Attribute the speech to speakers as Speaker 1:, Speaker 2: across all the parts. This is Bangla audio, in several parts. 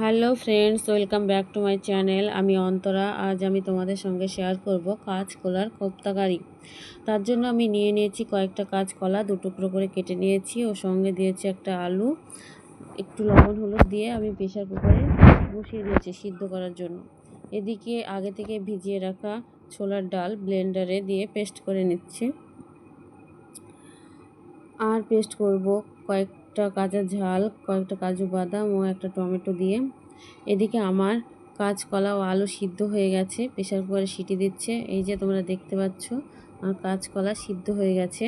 Speaker 1: Hello friends welcome back to my channel আমি অন্তরা। আজ আমি তোমাদের সঙ্গে শেয়ার করব কাঁচকলার কোপ্তাকারি। তার জন্য আমি নিয়ে নিয়েছি কয়েকটা কাঁচকলা দু টুকরো করে কেটে নিয়েছি। ও সঙ্গে দিয়েছি একটা আলু, একটু লবণ, হলুদ দিয়ে আমি প্রেশার কুকারে বসিয়ে দিয়েছি সিদ্ধ করার জন্য। এদিকে আগে থেকে ভিজিয়ে রাখা ছোলার ডাল ব্লেন্ডারে দিয়ে পেস্ট করে নিচ্ছি। আর পেস্ট করব কয়েক একটা কাঁচা ঝাল, কয়েকটা কাজু বাদাম ও একটা টমেটো দিয়ে। এদিকে আমার কাঁচকলা ও আলু সিদ্ধ হয়ে গেছে প্রেশার কুকারে সিটি দিচ্ছে। এই যে তোমরা দেখতে পাচ্ছ, আমার কাঁচকলা সিদ্ধ হয়ে গেছে।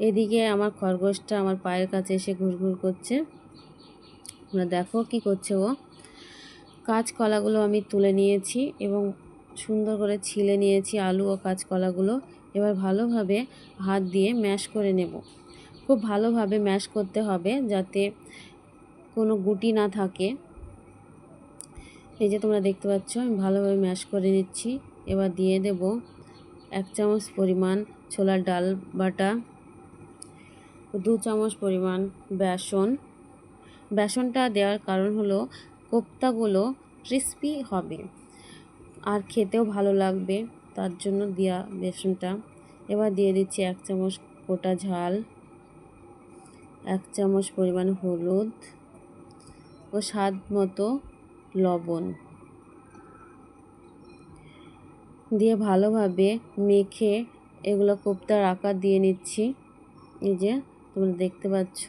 Speaker 1: এদিকে আমার খরগোশটা আমার পায়ের কাছে এসে ঘুরঘুর করছে। তোমরা দেখো কি করছে ও। কাঁচকলাগুলো আমি তুলে নিয়েছি এবং সুন্দর করে ছিলে নিয়েছি আলু ও কাঁচকলাগুলো। এবার ভালোভাবে হাত দিয়ে ম্যাশ করে নেব। খুব ভালোভাবে ম্যাশ করতে হবে যাতে কোনো গুটি না থাকে। এই যে তোমরা দেখতে পাচ্ছ, আমি ভালোভাবে ম্যাশ করে নিচ্ছি। এবার দিয়ে দেব এক চামচ পরিমাণ ছোলার ডাল বাটা, দু চামচ পরিমাণ বেসন। বেসনটা দেওয়ার কারণ হলো, কোপ্তাগুলো ক্রিস্পি হবে আর খেতেও ভালো লাগবে, তার জন্য দেওয়া বেসনটা। এবার দিয়ে দিচ্ছি এক চামচ গোটা ঝাল। এক চামচ পরিমাণ হলুদ ও স্বাদ মতো লবণ দিয়ে ভালোভাবে মেখে এগুলো কোপ্তার আকার দিয়ে নিচ্ছি। এই যে, তোমরা দেখতে পাচ্ছ,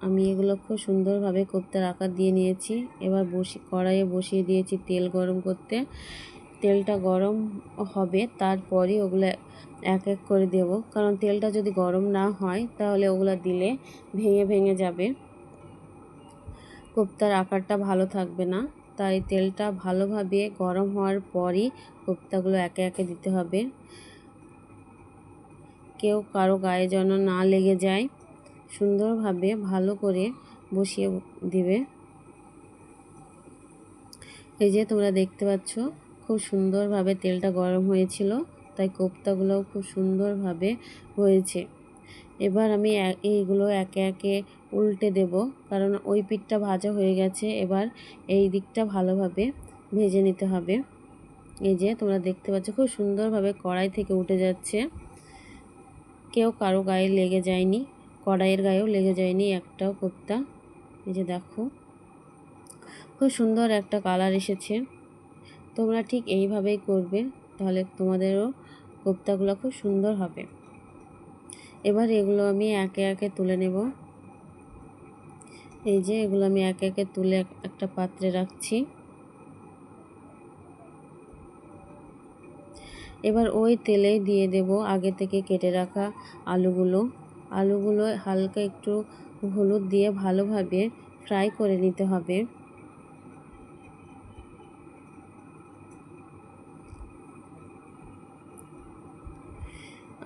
Speaker 1: আমি এগুলো খুব সুন্দরভাবে কোপ্তার আকার দিয়ে নিয়েছি। এবার বসি, কড়াইয়ে বসিয়ে দিয়েছি তেল গরম করতে। তেলটা গরম হবে, তারপরই ওগুলো এক এক করে দেব। কারণ তেলটা যদি গরম না হয়, তাহলে ওগুলো দিলে ভেঙে ভেঙে যাবে। কোপ্তার আকারটা ভালো থাকবে না, তাই তেলটা ভালোভাবে গরম হওয়ার পরই কোপ্তাগুলো একে একে দিতে হবে। কেউ কারও গায়ে যেন না লেগে যায়, সুন্দরভাবে ভালো করে বসিয়ে দিবে। এই যে তোমরা দেখতে পাচ্ছ খুব সুন্দরভাবে তেলটা গরম হয়েছিল, তাই কোপ্তাগুলোও খুব সুন্দরভাবে হয়েছে। এবার আমি এইগুলো একে একে উল্টে দেব, কারণ ওই পিঠটা ভাজা হয়ে গেছে, এবার এই দিকটা ভালোভাবে ভেজে নিতে হবে। এই যে তোমরা দেখতে পাচ্ছ, খুব সুন্দরভাবে কড়াই থেকে উঠে যাচ্ছে। কেউ কারও গায়ে লেগে যায়নি, কড়াইয়ের গায়েও লেগে যায়নি একটাও কোপ্তা। এই যে দেখো, খুব সুন্দর একটা কালার এসেছে। তোমরা ঠিক এইভাবেই করবে, তাহলে তোমাদেরও কোপ্তাগুলো খুব সুন্দর হবে। এবার এগুলো আমি একে একে তুলে নেব। এই যে এগুলো আমি একে একে তুলে একটা পাত্রে রাখছি। এবার ওই তেলেই দিয়ে দেব আগে থেকে কেটে রাখা আলুগুলো। আলুগুলো হালকা একটু হলুদ দিয়ে ভালোভাবে ফ্রাই করে নিতে হবে।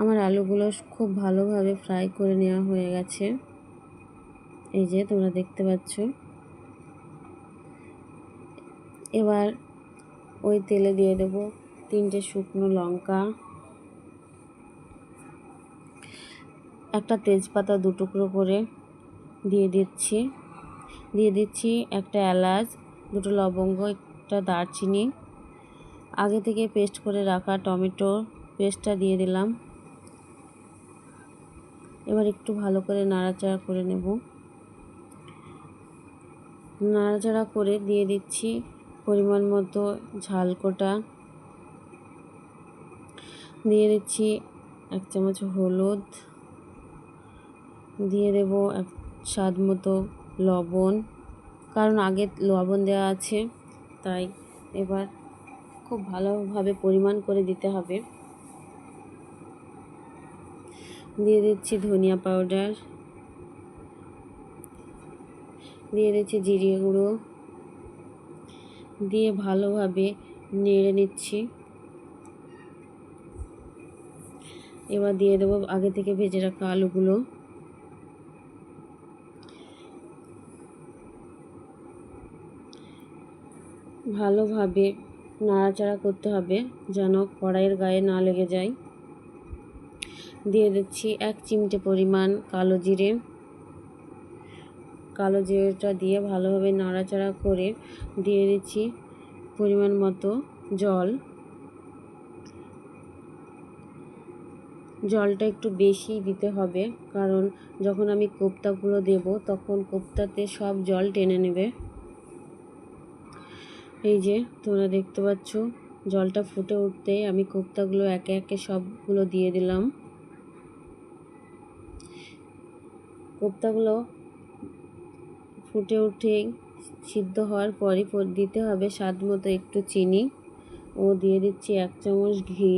Speaker 1: আমার আলুগুলো খুব ভালোভাবে ফ্রাই করে নেওয়া হয়ে গেছে। এই যে তোমরা দেখতে পাচ্ছ। এবার ওই তেলে দিয়ে দেব তিনটে শুকনো লঙ্কা। একটা তেজপাতা দু টুকরো করে দিয়ে দিচ্ছি। দিয়ে দিচ্ছি একটা এলাচ, দুটো লবঙ্গ, একটা দারচিনি। আগে থেকে পেস্ট করে রাখা টমেটো পেস্টটা দিয়ে দিলাম। এবার একটু ভালো করে নাড়াচাড়া করে নেব। নাড়াচাড়া করে দিয়ে দিচ্ছি পরিমাণ মতো ঝালকোটা দিয়ে দিচ্ছি এক চামচ হলুদ। দিয়ে দেব এক স্বাদ মতো লবণ। কারণ আগে লবণ দেওয়া আছে, তাই এবার খুব ভালোভাবে পরিমাণ করে দিতে হবে। দিয়ে দিচ্ছি ধনিয়া পাউডার। দিয়ে দিচ্ছি জিরে গুঁড়ো। দিয়ে ভালোভাবে নেড়ে নিচ্ছি। এবার দিয়ে দেবো আগে থেকে ভেজে রাখা আলুগুলো। ভালোভাবে নাড়াচাড়া করতে হবে যেন কড়াইয়ের গায়ে না লেগে যায়। দিয়ে দিচ্ছি এক চিমটে পরিমাণ কালো জিরে। কালো জিরেটা দিয়ে ভালোভাবে নাড়াচাড়া করে দিয়ে দিচ্ছি পরিমাণ মতো জল। জলটা একটু বেশি দিতে হবে, কারণ যখন আমি কোপ্তাগুলো দেব তখন কোপ্তাতে সব জল টেনে নেবে। এই যে তোমরা দেখতে পাচ্ছ, জলটা ফুটে উঠতে আমি কোপ্তাগুলো একে একে সবগুলো দিয়ে দিলাম। কোপ্তাগুলো ফুটে উঠে সিদ্ধ হওয়ার পরই দিতে হবে স্বাদ মতো একটু চিনি। ও দিয়ে দিচ্ছি এক চামচ ঘি।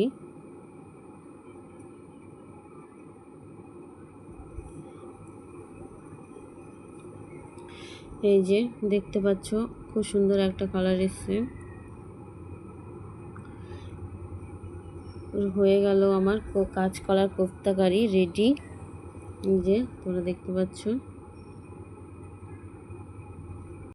Speaker 1: এই যে, দেখতে পাচ্ছ, খুব সুন্দর একটা কালার এসছে। হয়ে গেল আমার কাঁচকলার কোফতা কারি রেডি এই যে তোমরা দেখতে পাচ্ছ।